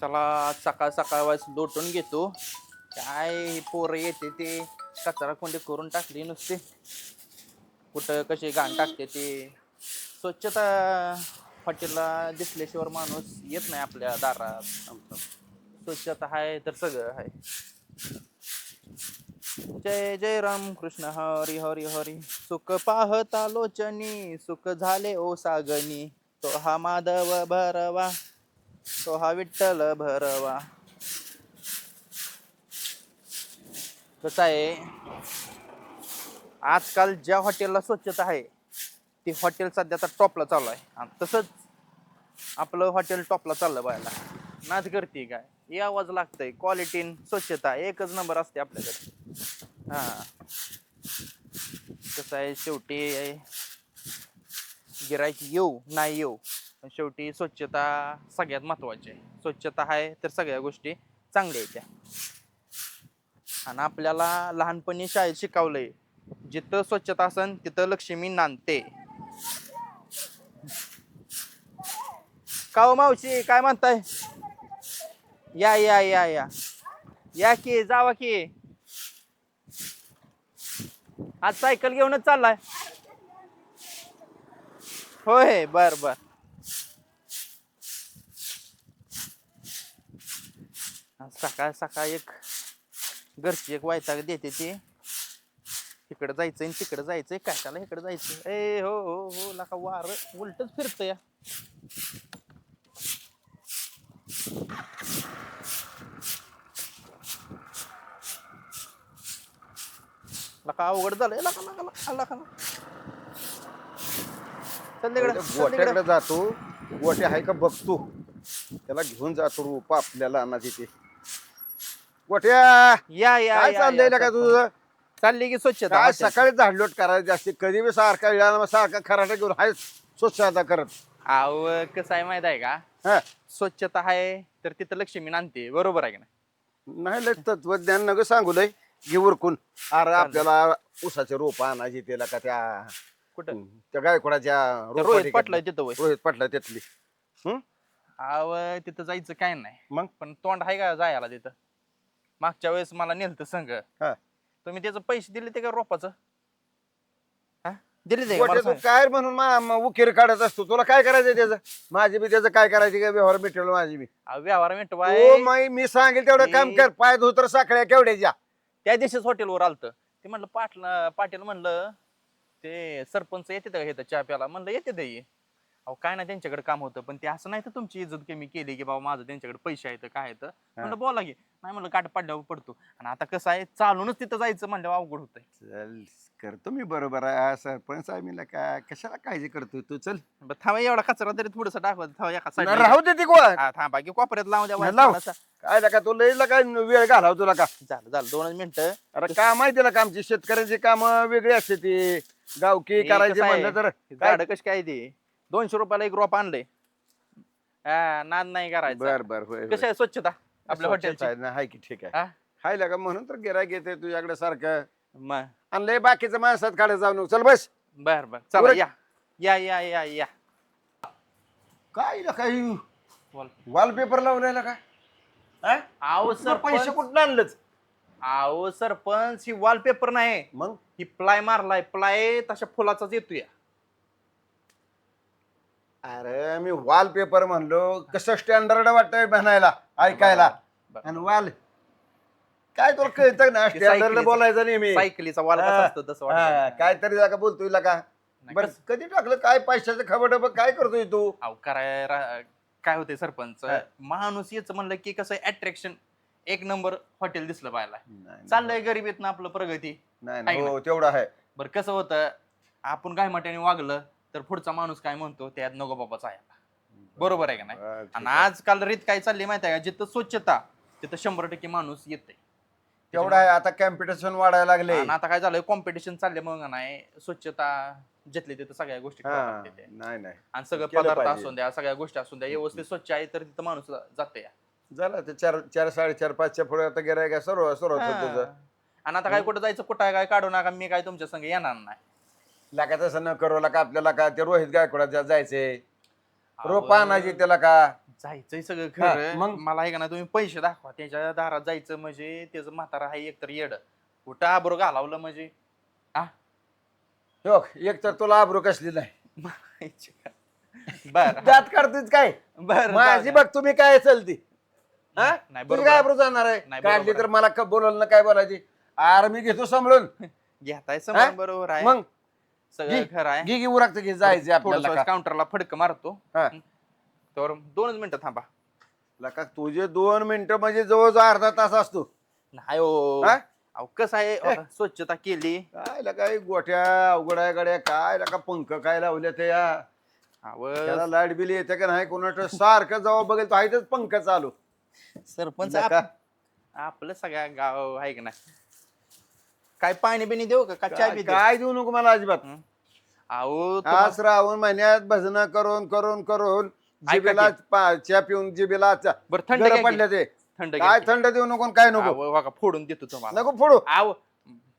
चला आज सकाळ सकाळ वाज लोटून घेतो. काय ही पोरं येते ते? कचरा कोंडी करून टाकली नुसते. कुठं कशी घाण टाकते ते? स्वच्छता हॉटेलला दिसल्याशिवाय माणूस येत नाही आपल्या दारात. स्वच्छता आहे तर सगळं आहे जय जय राम कृष्ण हरी हरी हरी. सुख पाहता लोचनी सुख झाले ओ सागनी. तो हा माधव भरवा. तो हा विठ्ठल भरवा. कसं आहे? आजकाल ज्या हॉटेलला स्वच्छता आहे ती हॉटेल सध्या तर टॉपला चालू आहे. आणि तसंच आपलं हॉटेल टॉपला चाललं बायला नाच करते काय? हे आवाज लागतंय. क्वालिटी स्वच्छता एकच नंबर असते आपल्याकडे. हा. कसं आहे? शेवटी गिरायक येऊ नाही येऊ. पण शेवटी स्वच्छता सगळ्यात महत्वाची आहे. स्वच्छता आहे तर सगळ्या गोष्टी चांगल्या आहेत त्या आणि आपल्याला लहानपणी शाळेत शिकवलंय जिथं स्वच्छता असन तिथं लक्ष्मी नांदते. का हो मावशी काय म्हणताय? या या या या. या की जावा की. आज सायकल घेऊनच चाललाय. होय बर बर. सकाळ सकाळ एक घरची एक वायताग देते ती. इकडे जायचंय आणि तिकडे जायचंय. त्याला इकडे जायचं ए हो हो हो लका वार. उलटच फिरत या लका अवघड झालंय. लका लका लका लका चल तिकडे चल तिकडे. गोट्याकडे जातो. गोटे आहे का बघतो त्याला घेऊन जातो रूप आपल्याला ना तिथे गोट्या. या या काय या, चाललंय या, चल. तुझं? चालली की स्वच्छता काय हॉटेल. सकाळी झाडलोट करायची असते कधी बी सारखा वेळाला सारखा खराटा घेऊन हाय स्वच्छता करत. अहो कसं आहे माहीत आहे का? हा. स्वच्छता आहे तर तिथं लक्ष्मी नांदते बरोबर आहे का नाही? नाही लय तत्वज्ञान नग सांगू लय. घे उरकून. अरे आपल्याला उसाचे रोप आणायची त्याला का त्या कुठं? त्या गायकोडाच्या रोहित पाटला तिथं वय रोहित पाटला त्यातली हं? अव तिथं जायचं काय नाही. मग? पण तोंड आहे का जायला तिथं? मागच्या वेळेस मला नेलतं संघ. हा. तुम्ही त्याचं पैसे दिले ते का रोपाचं? हा? दिले ते का? मला गोट्या तू सांग. काय म्हणून मा- मा- उकीर काढत असतो. तुला काय करायचं त्याचं? माझी बी त्याचं काय करायचं काय व्यवहार मिटवलं माझी बी. अहो, व्यवहार मिटवा ओ माई मी सांगेल तेवढं काम कर. पाय धोतर साखळ्या केवढ्याच्या त्या दिवशीच हॉटेलवर आलत. ते म्हणलं पाटील पाटील म्हणलं ते सरपंच येते का इथं चहा प्याला म्हणलं येते ते ये. अहो काय नाही त्यांच्याकडे काम होतं पण ते असं नाही तर तुमची इज्जत कमी केली की बाबा माझं त्यांच्याकडे पैसे आहेत काय आहेत? म्हणलं बोला की. नाही म्हणलं काट पडल्यावर पडतो. आणि आता कसं आहे चालूनच तिथं जायचं म्हणलं अवघड होतंय. चल करतो मी बरोबर आहे. सरपंच आहे मी काय कशाला काळजी करतो तू? चल. बरं, थांबा एवढा कचरा तरी थोडस दाखवत थांबा एका. राहू दे ती गोळा हा, थांबा की कोपऱ्यात लावून द्या लाव. थोडासा. काय का तू लईला काय वेळ घालाव तुला का? झालं झालं दोनच मिनिटं. अरे काम आहे त्याला कामची शेतकऱ्याची काम वेगळी असते ती. गावकी हे करायची कसं आहे? म्हणलं तर. झाड कशी काय ते? दोनशे रुपयाला एक रोप आणलंय. हा नाद नाही करायचं. बर बर होय कशी आहे स्वच्छता आपल्या हॉटेलची? हाय की ठीक आहे. हा? हाय लगा म्हणून तर गिरायक येते तुझ्याकडे सारखं. मग आणि लय बाकीचं माणसात काढत जाऊ नको. चल बस. बर बर. चला उरक. या. या या या या. काय ना काही? बोल. वॉलपेपर लावलेला का हा? आहो तुला पैसे सरपंच. कुठं आणलंच? आहो सरपंच ही वॉलपेपर नाही. मग? ही प्लाय मारलाय. प्लाय तशा फुलाचाच येतोय. अरे मी वॉलपेपर म्हणलो. कसं स्टँडर्ड वाटतंय बनायला ऐकायला. आणि वाल काय तुला कळतं ना स्टँडर्ड बोलायचं नाही मी. सायकलीचा वाल कसा असतो तसं वाटतं. काय तरी जागा बोलतोय का? नाही, बरं कसं- कधी टाकलं? काय पैशाचं खबर डबं काय करतोय तू? अहो कराय रा- काय होते सरपंच? हा. माणूस याच म्हणलं की कसं अट्रॅक्शन एक नंबर हॉटेल दिसलं पाहायला. चाललंय गरिबीत ना आपलं प्रगती. नाही हो तेवढं आहे. बरं कसं होतं आपण गायमाट्याने वागलं तर पुढचा माणूस काय म्हणतो? त्यात नको बाबाचा आहे बरोबर आहे का नाही? आणि. आजकाल रीत काय चालली माहिती आहे का? जिथं स्वच्छता तिथं शंभर टक्के माणूस येते तेवढं आहे आता कॉम्पिटिशन वाढायला लागले आणि आता काय झालंय? कॉम्पिटिशन चालले मग नाही? स्वच्छता जिथली तिथं सगळ्या गोष्टी हा, लागते. नाही नाही. आणि सगळं केलं पदार्थ पाहिजे. असून द्या सगळ्या गोष्टी असून द्या व्यवस्थित स्वच्छ आहे तर तिथं माणूस जाते झालं ते चार चार साडेचार पाचच्या पुढे आता गिराय का सर्व सर्व तुझं. आणि आता काय कुठं जायचं कुठं आहे काय काढू नका मी काय तुमच्या संग येणार नाही. लागा तसं न करू लागा आपल्याला का ते रोहित गायकवाडाच्या जायचे? अहो, रोप आणायची त्याला का? जायचंय सगळं हा, खरं. मग? मला आहे का ना तुम्ही पैसे दाखवा. त्याच्या दारात जायचं म्हणजे त्याचं म्हातारा आहे एकतर येड. कुठं आबरो घालावलं म्हणजे? हो एक तर तुला आबरू कसली नाही. बर. दात काढतोच काय? बर माझी बघ तुम्ही काय चलती? हा? नाही तुझी काय आहे. आबरू जाणार आहे? नाही, काढली तर मला क- बोलवलं ना काय बोलायची? आर मी घेतो समजून घेताय हा? समोर बरोबर आहे. मग? सगळं. खरं आहे. उरकत जायचे आपल्याला का. काउंटरला फडक मारतो. हा. तर दोनच मिनिटं थांबा. लका तुझे दोन मिनिटं म्हणजे जवळजवळ अर्धा तास असतो. नाही हो. हा? अहो कसं आहे? स्वच्छता केली. काय लका हे गोट्या अवघड आहे गड्या काय लका पंख काय लावले ते या? अहो, त्याला लाइट बिल येते का नाही? कोणाचं सारखं जेव्हा बघेल तो आहेतच पंख चालू. सरपंच आपलं सगळ्या गाव आहे का नाही? काय पाणी बिणी देऊ का? का चाय काय बी काय देऊ नको मला अजिबात. अहो तुम्हा- आज श्रावण महिन्यात भजन करून करून करून ऐका जिबेला पा- च्या पिऊन जिबेला चा- बरं थंड गरं घ्या की. पडले ते. थंड काय थंड देऊ नको आणि काय नको? अहो, बघा फोडून देतो तुम्हाला. नको फोडू. आव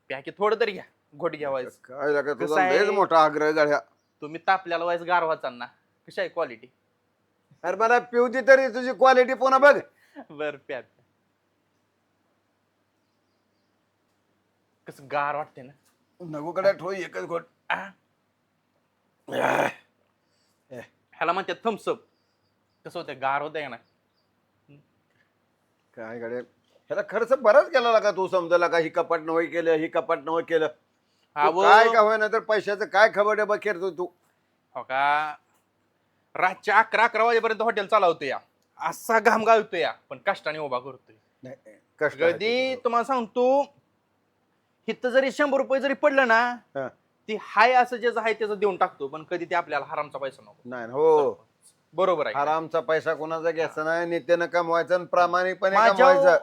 प्याकी थोडं तरी घ्या. घोट घ्या वाईस. काय लागा कसं तुझा आहे? लयच मोठा आग्रह गड्या तुम्ही तापल्याला वाईस गारवा ना कशी आहे क्वालिटी अरे मला पिऊ दे तरी तुझी क्वालिटी पुन्हा बघ. बर प्या प्या. कसं गार वाटते ना. नको कडे ठोई एकच घोट. आ. ह्याला म्हणतात थम्सअप कसं होतं गार होतंय ना काय गडे ह्याला खर्च बराच केला का तू समजला का? ही कपाट नवय केलं ही कपाट नवय केलं. तू काय का होईना तर पैशाचं काय खबर आहे खेळतो तू? हो का? रातच्या अकरा अकरा वाजेपर्यंत हॉटेल चालवतो या. असा घाम गाळतो या. पण कष्टाने उभा करतोय. कष्ट आहे कधी तुम्हाला सांगतो इथं जरी शंभर रुपये जरी पडलं ना. ती हाय असं ज्याचं आहे त्याचं देऊन टाकतो पण कधी ते आपल्याला हरामचा पैसा नको. नाही हो. बरोबर आहे. आरामचा पैसा कोणाचा घ्यायचा नाही नित्यानं कमवायचा आणि प्रामाणिकपणे कमवायचं.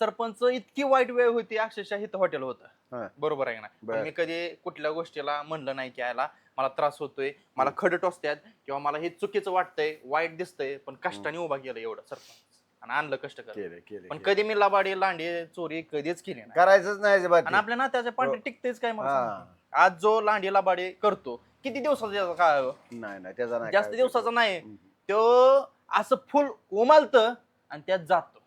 सरपंच इतकी वाईट वेळ होती अक्षरशः इथं हॉटेल हा. होतं बरोबर आहे ना बर. मी कधी कुठल्या गोष्टीला म्हणलं नाही की यायला मला त्रास होतोय मला खड टोचत्यात किंवा मला हे चुकीचं वाटतंय वाईट दिसतंय पण कष्टाने उभा केलं एवढं सरपंच. आणि आणलं कष्ट कर केले केले पण. कधी मी लबाडी लांडी चोरी कधीच केली नाही करायचंच नाही अजिबात आणि आपल्या नात्याच्या पाठी हो. टिकतेच काय मला हा. सांगा. आज जो लांडी लबाडी करतो किती दिवसाचा त्याचा काय हो? नाही नाही त्याचा नाही जास्त काय दिवसाचा नाही हम्म. तो असं फुल उमालत आणि त्यात जातो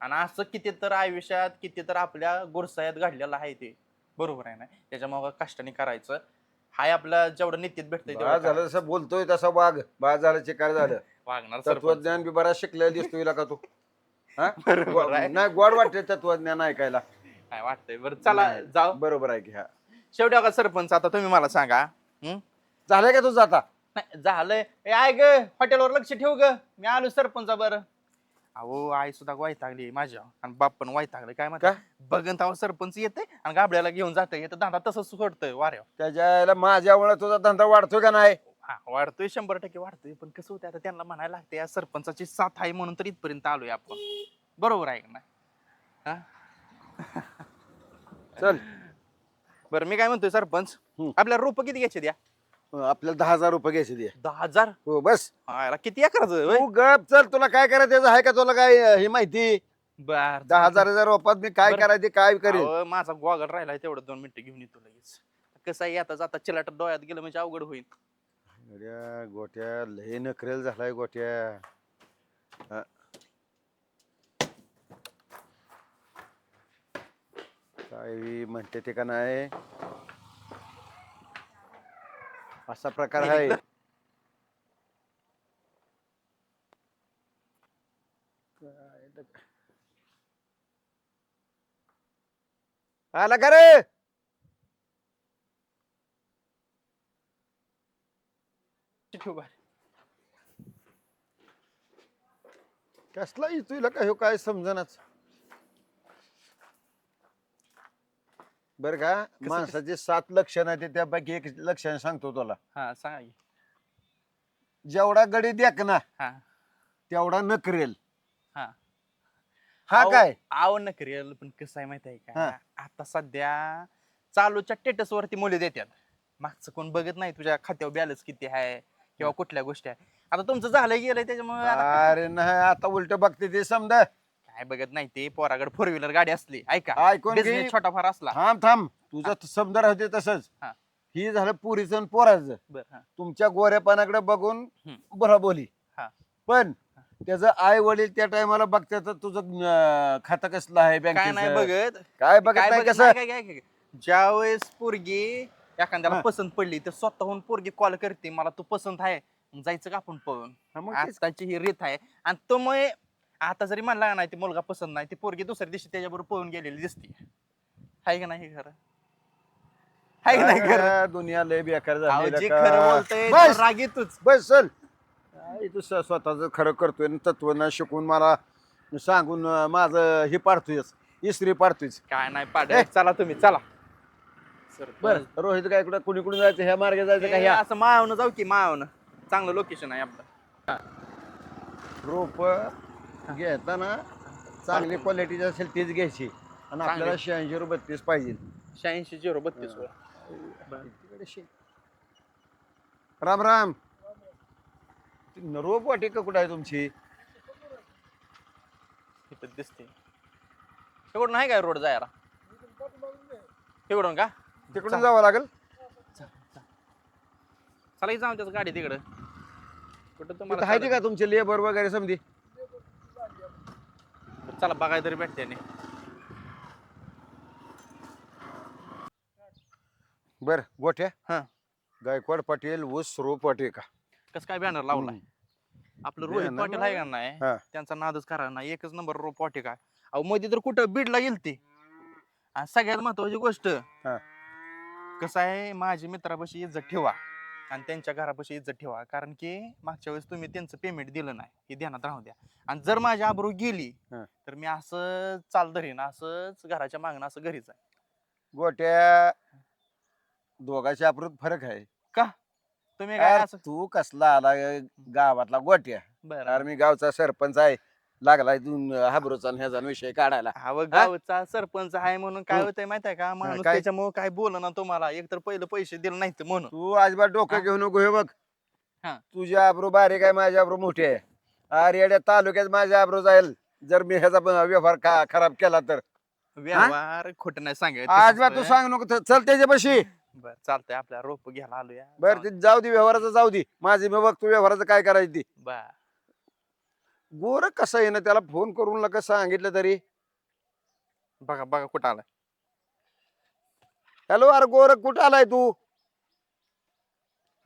आणि असं किती तर आयुष्यात किती तर आपल्या गुरसायात घडलेलं आहे ते बरोबर आहे ना त्याच्यामुळे कष्टाने करायचं हाय आपल्या जेवढं नित्यात भेटतंय बा तेवढं झालं करायचं. जसं बोलतोय तसा वाघ बा झालं चिकार झालं वागणार सरपंच. तत्वज्ञान बी बराच शिकलेला दिसतोय का तू? हा? बरोबर आहे. नाही गोड वाटते तत्वज्ञान ऐकायला. काय वाटतंय? बरं चला नाही. जाऊ. बरोबर आहे की हा. शेवटी का सरपंच आता तुम्ही मला सांगा हं? झालंय का तुझं आता? नाही झालंय. ए आय ग हॉटेलवर लक्ष ठेव ग. मी आलो सरपंचा बरं अहो आई सुद्धा वैतागली माझ्या. आणि बाप पण वैतागले. काय म्हणता? का? बघन तेव्हा सरपंच येते आणि गाबड्याला घेऊन जाते येतं दादा तसंच सोडतोय वाऱ्या त्याच्या माझ्यामुळे तुझा धंदा वाढतोय का नाही? हा वाढतोय शंभर टक्के वाढतोय पण कसं होतं आता त्यांना म्हणायला लागते या सरपंचाची साथ आहे म्हणून तर इथपर्यंत आलोय आपण. बरोबर आहे का ना हा? चल. बरं मी काय म्हणतोय सरपंच हं. आपल्याला रोप किती घ्यायचे द्या? आपल्याला दहा हजार रुपये घ्यायचे दे दहा हजार? हो बस. किती एकराचं होय? तू गप चल तुला काय करायचं त्याचं आहे का तुला काय अं, ही माहिती? बर दहा हजार हजार रुपयात मी काय बरं. करायचे काय करेल अहो, माझा गोगल राहिलाय तेवढं दोन मिनिटं घेऊन येतो लगेच. कसं आहे आता जाता चिलाट डोळ्यात गेलं म्हणजे अवघड होईल. अड्या, गोट्या लय नखरेल झालाय गोट्या. हा. काय म्हणते ते का नाही? असा प्रकार आहे. काय? आला का रे? ठेव. कसला तुला काय हो काय समजनाच? बर का माणसाचे सात लक्षण आहेत त्यापैकी एक लक्षण सांगतो तुला. हा सांगा की. जेवढा गडी द्याक ना हा. तेवढा नकरेल. हा. हा काय? आव न करेल पण कसं आहे माहिती आहे का. आता सध्या चालूच्या टेटस वरती मुले देतात. मागचं कोण बघत नाही तुझ्या खात्यावर बॅलन्स किती आहे? किंवा कुठल्या गोष्टी आहे. आता तुमचं झालंय गेलंय त्याच्यामुळे अरे नाही आता उलट बघते ते समज. काय बघत नाही ते पोराकडे फोर व्हीलर गाडी असली ऐका ऐकून घे. बिझनेस छोटाफार असला. थांब थांब. तुझं समजा राहते तसंच. हा. ही झालं पुरीचं आणि पोराचं. बर हा. तुमच्या गोऱ्यापणाकडे बघून हम्म. बरा बोली हा. पण त्याचं आई वडील त्या टायमाला बघतात तर तुझं अं, खातं कसलं आहे काय नाही बँकेचं? बघत. काय बघत काय नाही बघत? कसं? नाही, काय- काय- काय- ज्या वेळेस पोरगी एखाद्याला हा. पसंत पडली तर स्वतःहून पोरगी कॉल करते मला तू पसंत आहे. मग जायचं का आपण पळून? हा, मग तेच. आजकालची ही रीत आहे. आणि तो मग आता जरी म्हणला नाही ते मुलगा पसंत नाही ती पोरगी दुसऱ्या दिवशी त्याच्याबरोबर पळून गेलेली दिसते. आहे का नाही हे खरं? आहे का नाही खरं? दुनिया लय बेकार अहो, झाली जे का? खरं बोलतंय बस. चल. काय तू स्वतःच खरं करतोय आणि तत्व न शिकून मला सांगून अं, माझं हे पाडतोयस इस्त्री पाडतोयस. काय नाही पाड चला तुम्ही चला. बर. रोहित काय कुठं कुणी कुणी जायचं? ह्या मार्गे जायचं का हे ह्या? असं मावनं जाऊ की मावनं चांगलं लोकेशन आहे आपलं. रोप घेताना चांगली क्वालिटीची असेल तीच घ्यायची. आणि आपल्याला शहाऐंशी रुपये बत्तीस पाहिजे. शहाऐंशी झिरो बत्तीस. राम राम. ती रोप वाटी का कुठं आहे तुमची? इथं दिसते तिकडून नाही काय रोड जायला? तिकडून का? तिकडून जावं लागेल? चला की जाऊ त्याच गाडी तिकडं. कुठं तिथं तुम्हाला आहे ते का तुमचे लेबर वगैरे समधी? चला बघाय तरी भेटते नाही बर गोठ्या? हा. गायकवाड पाटील ऊस रोप वाटे का? कसं काय बॅनर लावलाय? आपलं रोहित banner पाटील आहे का नाही? हा. त्यांचा नादच करा ना एकच नंबर रो पॉटे काय अहो मध्ये तर कुठं बीडला गेलते. आणि सगळ्यात महत्वाची गोष्ट हा. कसं आहे माझ्या मित्रापाशी इज्जत ठेवा आणि त्यांच्या घरापाशी इज्जत ठेवा. कारण की मागच्या वेळेस तुम्ही त्यांचं पेमेंट दिलं नाही. हे ध्यानात राहू द्या. आणि जर माझी आबरू गेली हा. तर मी असं चाल धरीन असंच घराच्या मागणं असं घरीच आहे. गोट्या दोघांच्या अप्रूत फरक आहे. तुम्ही काय अरे असं तू कसला आला गावातला गोट्या? बरं. अरे मी गावचा सरपंच आहे. लागलाय तू हाबरोचा आणि ह्याचा विषय काढायला. हा व गावचा सरपंच आहे म्हणून काय. होतंय माहितीये का? माणूस काय? त्याच्यामुळे काय बोल ना तुम्हाला. एक तर पहिलं पैसे दिले नाहीत म्हणून. तू अजिबात डोकं हा? घेऊ नको हे बघ. हा. तुझी आबरू बारीक आहे माझी आबरू मोठी आहे. अरे येड्या तालुक्यात माझी आबरू जाईल. जर मी ह्याचा व्यवहार का खराब केला तर. व्यवहार खोट नाही आजबा तू सांग नको तर चल त्याच्यापाशी. बर चालतंय आपल्या रोप घ्यायला आलोया. बर ते जाऊ दे व्यवहाराचं जाऊ दे. माझी मी बघ तू व्यवहाराचं काय करायची ती. बर. गोर कसं आहे ना त्याला फोन करून नका सांगितलं तरी. बघा बघा कुठं आलाय. हॅलो अरे गोर कुठं आलाय तू?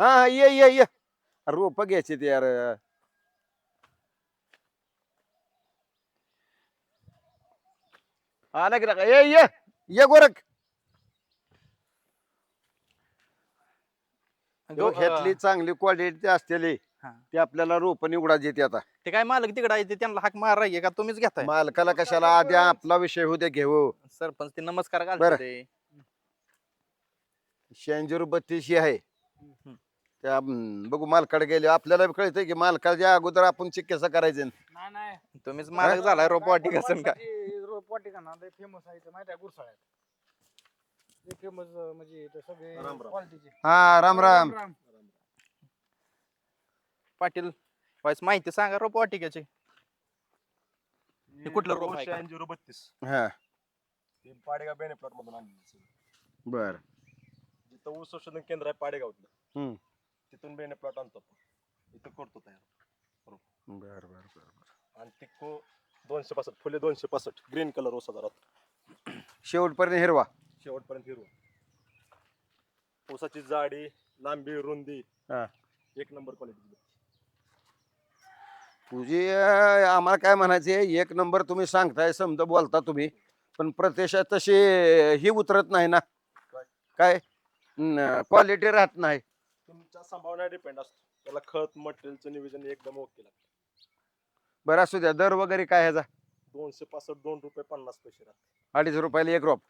हा हा ये ये ये. रोप घ्यायचे ते यार. आला की नका? ये ये ये गोरख घेतली चांगली क्वालिटी असलेली हा. ती आपल्याला रोप निवडा येते आता. ते काय मालक तिकडे आहे ते त्यांना हाक मार का? तुम्हीच घेताय. मालकाला कशाला आधी आपला विषय होऊ दे घेऊ. सरपंच ते नमस्कार बरं. घालते शहाऐंशी रुपये बत्तीसशे आहे. हम्म. त्या हम्म, बघू मालकाकडे गेले आपल्याला बी कळतंय की मालकाच्या अगोदर आपण चिकित्सा करायचं. नाही नाही. तुम्हीच मालक झालाय रोप वाटी कसं काय रोपवाटिका ना फेमस आहे इथं माहिती आहे गुरसाळ्यात? फेमस म्हणजे इथं सगळे क्वालिटीचे हा राम राम. पाटील. वाईस माहिती सांगा रोप वाटिकाची हे कुठलं रोप आहे का? झिरो बत्तीस. हा. ते पाडेगाव बेने प्लॉट मधून आणलेलं बर. जिथं ऊस संशोधन केंद्र आहे पाडेगावतलं हम्म. तिथून बेने प्लॉट आणतो आपण. इथं करतो तयार. बर बर बर आणि तिको दोनशे पासष्ट फुले दोनशे पासष्ट ग्रीन कलर ऊस हजारात. शेवटपर्यंत हिरवा. शेवटपर्यंत हिरवा. ऊसाची जाडी लांबी रुंदी हा. एक नंबर क्वालिटी तुझी अं, आम्हाला काय म्हणायचे एक नंबर तुम्ही सांगताय समजा बोलता तुम्ही पण प्रत्यक्षात तशी ही उतरत नाही ना. काय? क्वालिटी राहत नाही. तुमच्या संभावना डिपेंड असतो त्याला खत मटेरियलचं नियोजन एकदम ओके लागतं. बरं असू द्या. दर वगैरे काय ह्याचा? दोनशे पासष्ट दोन रुपये पन्नास पैसे राहतात. अडीच रुपयाला एक रोप.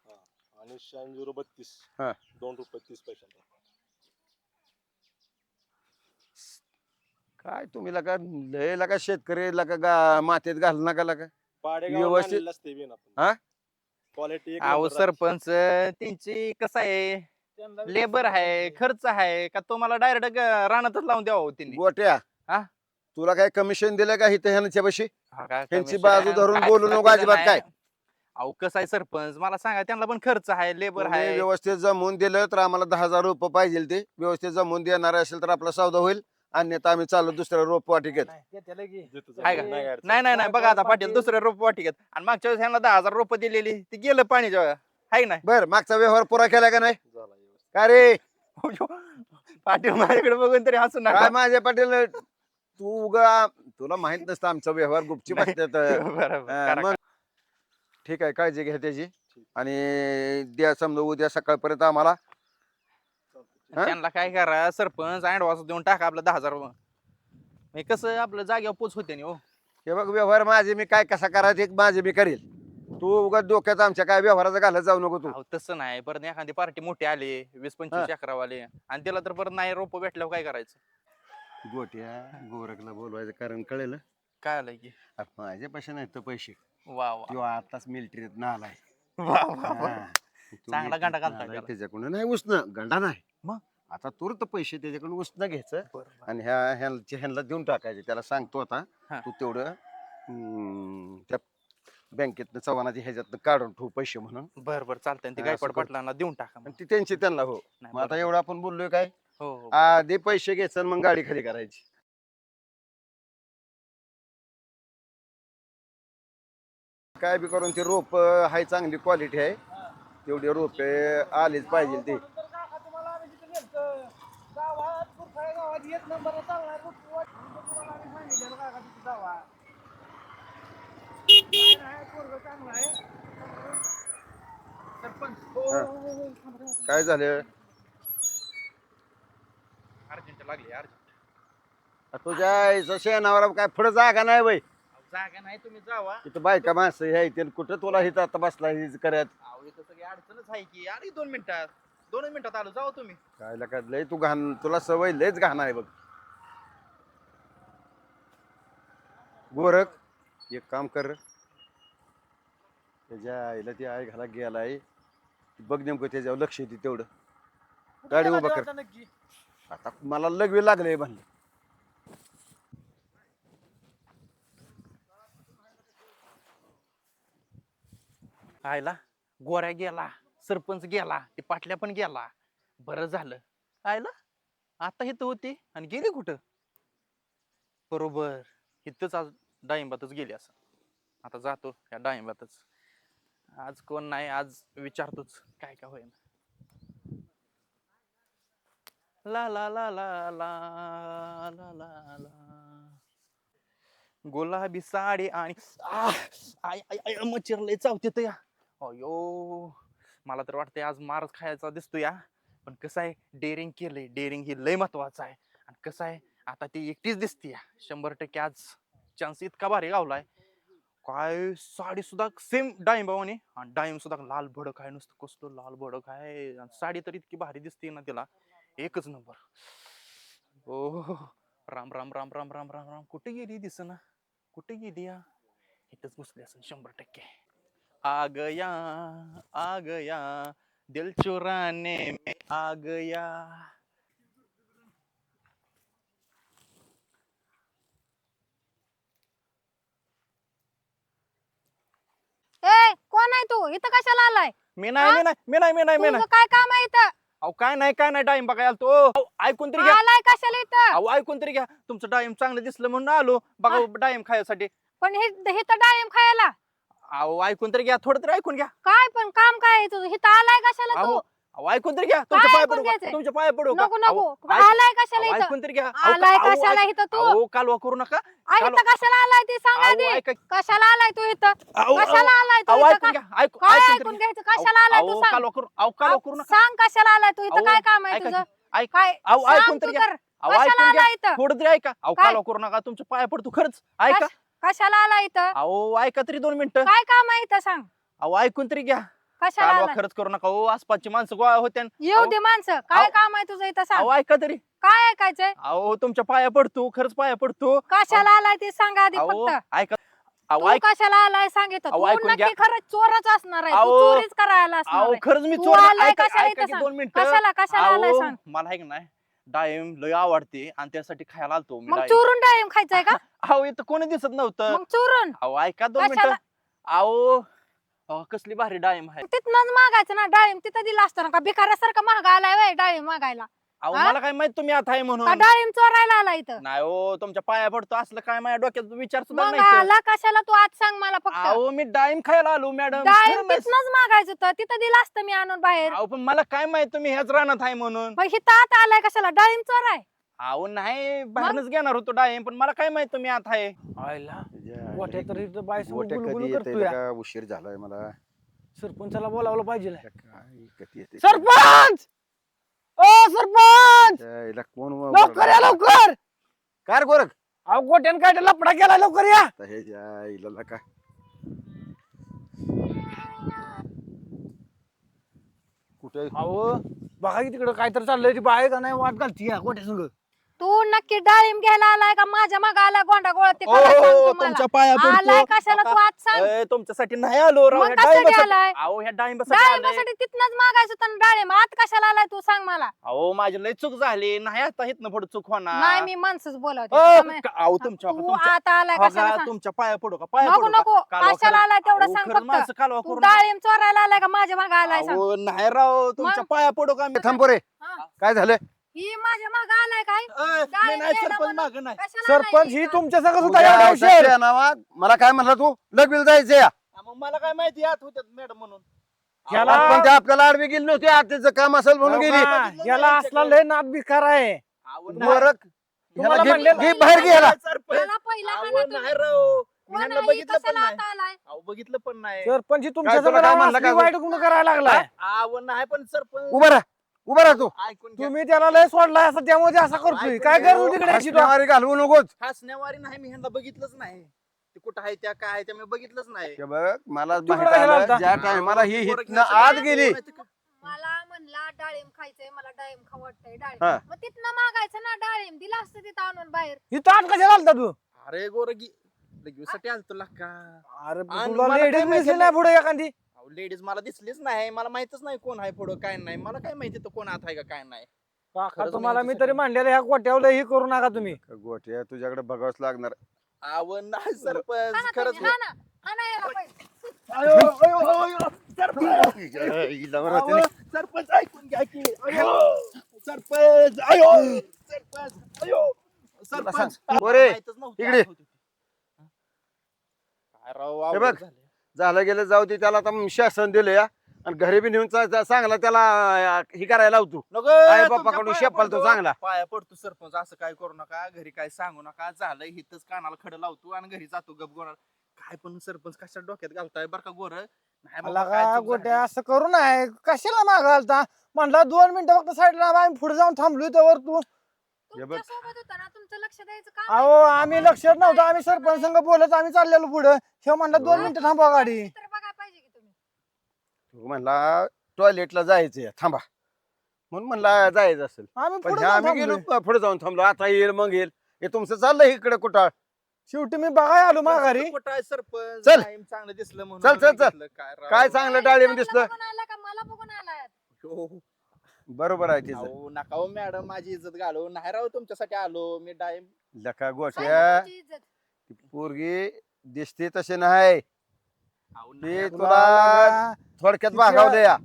आणि शहाऐंशी बत्तीस. हा. दोन रुपये तीस पैसे काय तुम्ही लका लय लका शेतकरी लका गा मातीत घाल नका लका. व्यवस्थित- हा? क्वालिटी अहो सरपंच त्यांची कसं आहे? लेबर आहे खर्च आहे का तुम्हाला डायरेक्ट रानातच लावून द्यावं हो त्यांनी? गोट्या हा? तुला काय कमिशन दिलं का इथं ह्यांच्या पाशी? हा काय त्यांची बाजू? धरून काय बोलू नको अजिबात नाही? काय. अहो कसं आहे सरपंच? मला सांगा त्यांना पण खर्च आहे लेबर तुम्ही आहे. व्यवस्थित जमवून दिलं तर आम्हाला दहा हजार रुपये पाहिजे ते. व्यवस्थित जमवून देणार असेल तर आपला सौदा होईल. अन्यथा आम्ही चालू दुसऱ्या रोप वाटिकेत नाही, आहे. का? नाही अडचण. नाही नाही नाही बघा आता पाटील दुसरं रोप वाटिकेत आणि मागच्या वेळेस ह्यांना दहा हजार रुपये दिलेली ती गेलं पाणी जेव्हा आहे नाही बर मागचा व्यवहार पुरा केला का नाही झाला व्यवस्थित. का रे पाटील माझ्याकडे बघून तरी हसून काय नका माझे पाटील तू उगा तुला माहीत नसतं आमचा व्यवहार गुपची नाही. बसतात बरोबर करा, मग ठीक आहे काळजी घ्या त्याची आणि द्या समजा उद्या सकाळपर्यंत आम्हाला. हा? त्यांना काय करा सरपंच ऍडव्हान्स देऊन टाका आपलं दहा हजार रुपये. हे कसं आपलं जागेवर पोच होते नि हो. हे बघ व्यवहार माझे मी काय कसा करायचे माझे मी करेल. तू उगा डोक्यात आमच्या काय व्यवहाराचा घालत जाऊ नको तू. अहो, तसं नाही. परत एखादी पार्टी मोठी आली वीस पंचवीस अकरावाले आणि त्याला तर परत नाही रोप भेटल्यावर काय करायचं? गोट्या गोरखला बोलवायचं कारण कळेल? काय आलंय की? माझे पैसे नाहीत तर पैसे. वा वा. किंवा आताच मिलिटरीत ना आलाय वा वा वा. हा. चांगला गांडा त घालताय नालाय त्याला. त्याच्याकडून नाही उसन गंडा नाही मग? आता तुरत पैसे त्याच्याकडून उसन घ्यायचं. आणि ह्या ह्यांच्या ह्यांना देऊन टाकायचे त्याला सांगतो आता हा. तू तेवढं हम्म, त्या बँकेतनं चव्हाणाच्या ह्याच्यातनं काढून ठेवू पैसे म्हणून बर बर चालतंय ते हा, गायकवाड असं कर. पाटलांना देऊन टाका मग. आणि ती त्यांची त्यांना हो नाही, मग आता. एवढं आपण बोललोय काय हो हो आधी पैसे घ्यायचं आणि मग गाडी खाली करायची काय बी करून ती रोप हाय चांगली क्वालिटी आहे तेवढे रोपे आलेच पाहिजे ते. काय झालं? अर्जंट लागली अर्जंट. तुझ्या आईचं शेणावर काय फुड जागा नाही बाई. जागा नाही तुम्ही जावा. तिथं बायका माणसं हे कुठं तुला हिथं आता बसला हिच करत? अहो इथं सगळी अडचणच आहे की. आली दोन मिनिटात दोन मिनिटात आलो. जाऊ तुम्ही. काय लका लय तू घाण तुला सवय लयच घाण आहे बघ. गोरख एक काम कर. त्याच्या आईला ती आई घाला गेलाय. बघ नेमकं त्याच्यावर लक्ष दे तेवढं. गाडी उभा कर. नक्की? आता मला लगवे लागले म्हणलं. आयला गोऱ्या गेला सरपंच गेला ते पाटल्या पण गेला. बरं झालं. आयला आता इथं होती आणि गेली कुठं? बरोबर. इथंच आज डाळिंबातच गेली असं. आता जातो या डाळिंबातच. आज कोण नाही आज विचारतोच काय काय होईल ला ला ला ला ला ला ला ला. गुलाबी साडी आणि आह! आय आय आय मच्छर लय चावते तर या. अयो मला तर वाटतंय आज मारच खायचा दिसतो या पण कसं आहे डेअरिंग केलंय. डेअरिंग ही लय महत्वाचं आहे. आणि कसं आहे आता ती एकटीच दिसते शंभर टक्के आज चान्स इतका भारी गावलाय. काय साडी सुद्धा सेम डाळिंब भावाने आणि डाळिंब सुद्धा लाल भडक आहे नुसतं. कसलं लाल भडक आहे. आणि साडी तर इतकी भारी दिसते ना तिला. एकच नंबर. ओ राम राम राम राम राम राम राम. कुठे गेली दिसना? कुठे गेली या इथंच घुसली असेल शंभर टक्के. आ गया आ गया दिल चुराने में आ गया। ए कोण आहे तू? इथं कशाला आलाय? मी नाही मी नाही मी नाही मी नाही मी नाही. काय काम आहे इथं? अहो काय नाही काय नाही डाळिंब बघायला तो. अहो, ऐकून तरी घ्या. आलाय कशाला इथं? अहो ऐकून तरी घ्या. तुमचं डाळिंब चांगलं दिसलं म्हणून आलो. बघा डाळिंब खायसाठी. पण हे इथं डाळिंब खायला. अहो ऐकून तरी घ्या थोडं तरी ऐकून घ्या. काय पण काम काय आहे तुझं? इथं आलाय कशाला तू? अहो ऐकून तरी घ्या तुमच्या पाय ऐकून पडू? घ्यायचंय? तुमच्या पाय पडू का? नको अहो, नको ऐक- आलाय कशाला अहो, इथं? ऐकून तरी घ्या. अहो, आलाय अहो, कशाला ऐक- इथं तू? अहो कालवा करू नका. आ, चालू- इथं कशाला आलाय ते? सांगा अहो, दे. ऐका- कशाला आलाय तू इथं? अहो, अहो, कशाला आलाय तू अहो, इथं? ऐकून का- घ्या ऐकू- काय ऐकून ऐकून तरी घ्या. घ्यायचं? कशाला आलाय तू सांग. कालवा करू अहो कालवा करू नका. सांग कशाला आलाय तू? इथं अहो, काय काम आहे ऐका तुझं? की, ऐक काय? अहो सांग ऐकून तू तरी घ्या. तर अहो कशाला ऐकून घ्या. आलाय इथं? थोडं तरी ऐका. अहो काय? कालवा करू नका. तुमच्या पाया पडतो खरंच. ऐका. कश- कशाला आलाय इथं? अहो ऐका तरी दोन मिनिटं. काय काम आहे इथं सांग. अहो ऐकून तरी घ्या. कशाला कालवा खरंच करू नका. हो आसपासची माणसं गोळा होत्या येऊ दे माणसं. काय अहो, काम आहे तुझं इथं सांग. अहो ऐका तरी. काय ऐकायचंय? अहो तुमच्या पाया पडतो. खरंच पाया पडतो. कशाला आलाय ते सांगा आधी अहो फक्त. ऐका. अहो तू ऐक कशाला आलाय सांगितलं अहो, तू ऐकून घ्या. नक्की खरंच चोरच असणार आहे. तू अहो, चोरीच करायला असणार अहो आहे. खरंच मी तू चोर आलाय ऐका कशाला ऐका इथं की सांग? दोन मिनिटं. कशाला कशाला आलाय अहो, सांग? मला आहे का नाही. डाळिंब लय आवडते आणि त्यासाठी खायला आलतो मी मग डाळिंब. चोरून डाळिंब खायचंय का? अहो इथं कोणी दिसत नव्हतं. मग चोरून? अहो ऐका दोन कशाला? मिनिटं. अहो अहो, कसली भारी डाळिंब आहे. तिथनच मागायचं ना डाळिंब तिथं दिला असतं ना का? भिकाऱ्यासारखं महागा आलाय वय डाळिंब मागायला. अहो हा? मला काय माहीत तुम्ही आता आहे का म्हणून डाळिंब चोरायला आला इथं. नाही हो तुमच्या पाया पडतो असलं काय माझ्या डोक्यात विचार सुद्धा मग नाही. आला कशाला तू? आज सांग मला फक्त. अहो मी डाळिंब खायला आलो मॅडम. डाळिंब तिथनच मागायचं होतं. तिथं दिलं असतं मी आणून बाहेर. अहो पण मला काय माहीत तुम्ही ह्याच रानात आहे म्हणून. मग हिथं आता आलाय कशाला? डाळिंब चोराय. अहो नाही बाहेरच घेणार होतो डाळिंब पण मला काय माहीत तुम्ही आता आहे. आयला गोट्या तर इथं बाय गोट्या कधी गुलगुल येते करतोय. का उशीर झालाय मला. सरपंचाला बोलावलं पाहिजे काय कधी येते सरपंच! सरपंच! कोण लवकर या लवकर! कार गोरख? अहो गोट्यान काय लपडा केला लवकर या! आता हे ज्या आईला का कुठे? अहो बघा की तिकडं काय तर चाललंय ती बाय का नाही वाट घालती या गोट्या संग तू नक्की डाळिंब घ्यायला आलाय का? माझ्या माग आलाय गोंडा गोळा ते सांग. तुमच्या पाया आलाय पडतो कशाला तू आज सांग? तुमच्यासाठी नाही आलो राव मग ह्या कशासाठी डाळिंबासाठी आलाय? अहो ह्या डाळिंबासाठी आलोय. डाळिंबासाठी तिथनच मागायचं होतं ना डाळिंब. आत कशाला आलाय तू सांग मला? अहो माझी लय चूक झाली. नाही आता इथनं पुढे चूक होणार. नाही मी माणसंच बोलवते. अ, तुला माहित- का- अहो तुमच्या तू तुमच्या- आता आलाय हो कशाला का, सांग? तुमच्या पाया पडू का? पाया नको पडू का? नको कालवा कशाला करू- आलाय तेवढं अहो, सांग खरंच फक्त. माणसं कालवा तू करू नका. डाळिंब चोरायला आलाय का? माझ्या माग आलाय सांग. अहो, नाही राव तुमच्या? पाया पडू का? मी थांब रे हा. काय झालं ही माझ्या माग आलाय काय? अय, नाही सरपंच माग नाही. कशाला आलाय सरपंच ही? तुमच्या संग सुद्धा नावात मला काय म्हणला तू? लगविल जायचं या. हा, मग मला काय माहिती यात होत्यात मॅडम म्हणून. याला- अहो, पण ते आपल्याला आडवी गेली नव्हती आज त्याचं काम असेल म्हणून गेली. हा, याला असला लय नाद बिकार आहे. नाही. तुम्हाला ह्याला घे- म्हणलेलं- घे बाहेर घे ह्याला सरपंच. मला पहिला अहो, हाणा तुम्ही. नाही राव. मी कोण ह्यांना आहे? बघितलं पण कशाला नाही आता आलाय? बघितलं पण नाही. सरपंच ही तुमच्या तुला काय म्हणलं संग काय? वाईट गुण करायला लागलाय. अहो नाही पण सरपंच उभा राहा. उभा राहा तू. ऐकून घ्या. तुम्ही त्याला लय सोडलाय असं त्यामुळे ते असं करतोय. काय गरज तिकडे तो? हसण्यावारी घालवू नकोच. हसण्यावारी नाही मी ह्यांना बघितलंच नाही. ते कुठं आहे त्या काय आहे त्या मी बघितलंच नाही. हे बघ मला तिकडं माहीत गेला आलं होता. ज्या टायमाला ही पोरं हितनं घ्यायचं आत गेली. माहिती का? मला म्हणला डाळिंब खायचंय. मला डाळिंब खाऊ वाटतंय हा. डाळिंब मग तिथनं मागायचं ना डाळिंब. दिला असतं तिथं आणून बाहेर. ही ताट कशाला आलता तू? अरे गोरगी. लगेसाठी आलो तुला का अरे आणि तुला मला काय लेडीज माहिती दिसली नाही पुढे एखादी. लेडीज मला दिसलीच नाही मला माहितच नाही कोण आहे पुढं काय नाही. मला काय माहिती तर कोण आत आहे का काय नाही. काका खरंच तुम्हाला मी तरी मांडलेलं ह्या गोट्यावर हे करू नका तुम्ही. गोट्या तुझ्याकडे बघावंच लागणार. आवड नाही सरपंच हा ना खरंच तुम्ही, हा ना हा ना याला पाहिजे. अयो, अयो, अयो, सरपंच! बरं ऐकून घ्या की. अयो सरपंच अयो सरपंच अयो सरपंच! माहीतच नव्हतं इकडे. काय राव अवघड बघ. झालं. झालं गेलं जाऊ दे त्याला आता शासन दिलं या. आणि घरी बी नेऊन चा- चा- चांगला त्याला अं, हे करायला लावतो. नको, आई बापाकडून शेपाल तो. चांगला. पाया पडतो सरपंच असं काय करू नका घरी काय सांगू नका झालं हिथच कानाला खडं लावतो आणि घरी जातो गप गोणार काय पण सरपंच कशा डोक्यात घालताय बरं का गोर? नाही बाबा, काय चूक गोट्या? झाली. असं करू नये. कशाला मागालता म्हणला दोन मिनिटं फक्त साईडला आम्ही पुढे जाऊन थांबलोय तर तू. हे बघ. तुमच्यासोबत होता ना तुमचं लक्ष द्यायचं काम अहो आम्ही लक्षात नव्हतं. आम्ही सरपंच संघ बोलत आम्ही चाललेलो पुढे. हे म्हणला दोन मिनिटं थांबवा गाडी. तर बघायला पाहिजे की तुम्ही. तू म्हणला टॉयलेटला जायचंय थांबा. म्हणून म्हणला जायचं असेल. आम्ही पण पुढे ह्या आम्ही गेलो पुढे जाऊन थांबलो. आता येईल मग येईल. हे तुमचं चाललंय इकडे कुठं? शेवटी मी बघाय आलो माघारी. कुठं आहे सरपंच? चल. टाइम चांगलं दिसलं म्हणून चल, चल, चल. काय राव. काय चांगलं मला दिसलं? बघून आला का? मला बघून आलाय हो. बरोबर आहे तिचं. अहो, नका हो मॅडम माझी इज्जत घालू नाही राव तुमच्यासाठी आलो मी डायम. लका इज्जत. ती पोरगी दिसते तसे नाही. अहो, ते तुला थोडक्यात भागावलं या.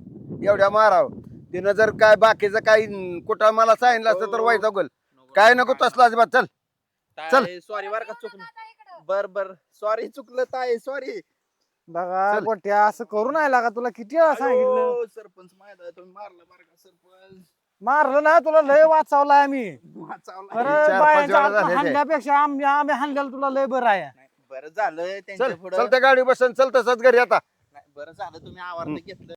एवढ्या माराव. तिनं जर काय बाकीचं काही कुठं मला सांगितलं असतं तर हो. वाईट अगोल काय नको तसलं अजिबात. चल. चल. सॉरी बरं का चुकलं. बर बर. सॉरी चुकलं ताई सॉरी बघा चल. गोट्या असं करू नाही लागा तुला. किती वेळा सांगितलं? सरपंच माहीत आहे तुम्ही मारलं बरं का सरपंच? मारलं ना तुला लय वाचावलाय आम्ही. वाचावलं. चार बरं पाच बायांच्या वेळा झाले ते. हाणल्यापेक्षा आम्ही आम्ही हाणलेलं तुला लय बरं आहे. नाही, बरं झालं त्यांच्या चल पुढं. चल त्या गाडी बसन चल तसंच घरी आता. नाही, बरं झालं तुम्ही आवारलं घेतलं.